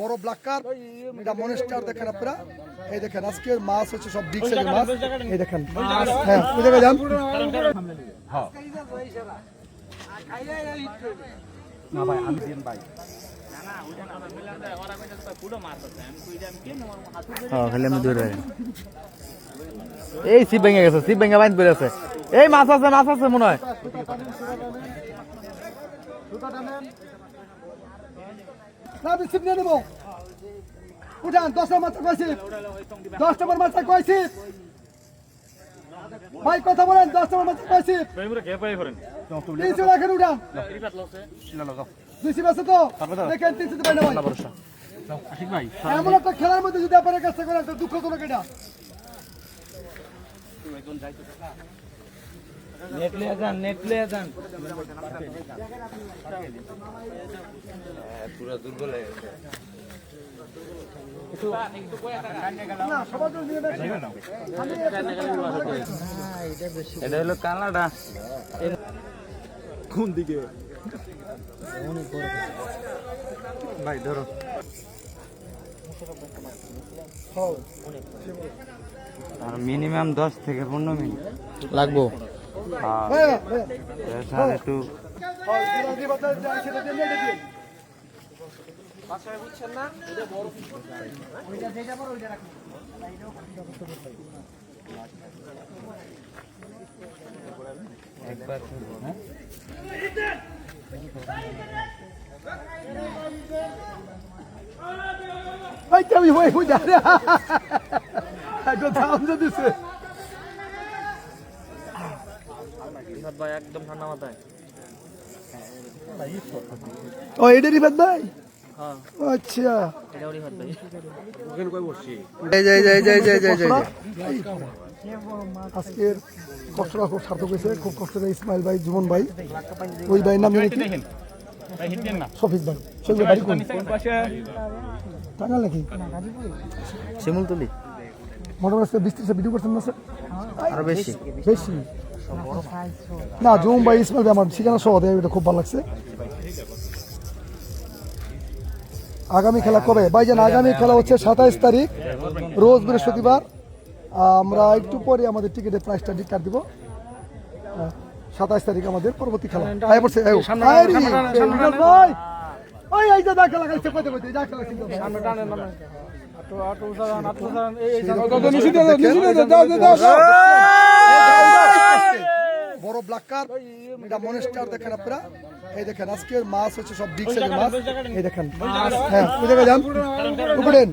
বড় ব্ল্যাক কার এটা মনেস্টার দেখেন আপনারা। এই দেখেন আজকে মাছ হচ্ছে সব বিগ সাইজের মাছ। এই দেখেন। হ্যাঁ ওই জায়গায় যান। হ্যাঁ। খালি আমি দূরে এই শিব ভেঙে গেছে শিব ভেঙে বাইন পড়ে আছে। এই মাছ আছে মাছ আছে মনে হয়। না, আমি সিপ নিয়ে দেবো উঠান দশ নম্বর কয়েছি দশ নম্বর মাছ কয়েছি ভাই, কথা বলেন দশ নম্বর মাছ কয়েছি তিনশো রাখেন উঠান। দুইশো আছে তো? দেখেন, তিনশো পাই না খেলার মধ্যে যদি আপনার কাছে করেন তো দুঃখজনক এটা না সবার জন্য নিয়ে নেন। এটা হলো কানাডা। কোন দিকে? ভাই ধরো। আর মিনিমাম দশ থেকে পনেরো মিনিট। লাগবো। আর একটু হয়, যেটা দিয়ে বাচ্চা যায় সেটা দিয়ে নিয়ে দিন। ভাই কেউ দাম ভাই একদম ঠান্ডা মাথায়। ও এটা রিফাত ভাই? আচ্ছা। এই যে এই যে এই যে এই যে এই যে কষ্টটা? আজকের কষ্টটা খুব সার্থক হয়েছে খুব কষ্ট করে ইসমাইল ভাই জুমন ভাই। ওই ভাইয়ের নাম কি? শফিক ভাই। শফিক বাড়ি কোন? টাঙ্গাল নাকি? শিমুল তুলি মোটামুটি ত্রিশটা ভিডিও করছেন না স্যার আরও বেশি। বেশি না জুম ভাই ইসমাইল আমার ঠিকানা সহ দেয় এটা খুব ভালো লাগছে। আগামী খেলা কবে? ভাইজান আগামী খেলা হচ্ছে সাতাইশ তারিখ রোজ বৃহস্পতিবার। আমরা একটু পরে আমাদের টিকিটের প্রাইসটা ডিক্লার দিব। সাতাইশ তারিখ আমাদের পরবর্তী খেলা। ওই এই যে দা খেলা খেলছে কইতে কইতে যা খেলা খেলছে বড় ব্ল্যাক কার এটা মনেস্টার দেখেন আপনারা। এই দেখেন আজকের মাছ হচ্ছে সব বিগ সাইজের মাছ। এই দেখেন হ্যাঁ ওই জায়গায় যান। উপরেন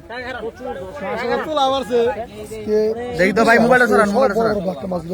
দেখি তো ভাই মোবাইলটা সরান মোবাইলটা সরান। বড় ব্ল্যাক আজকে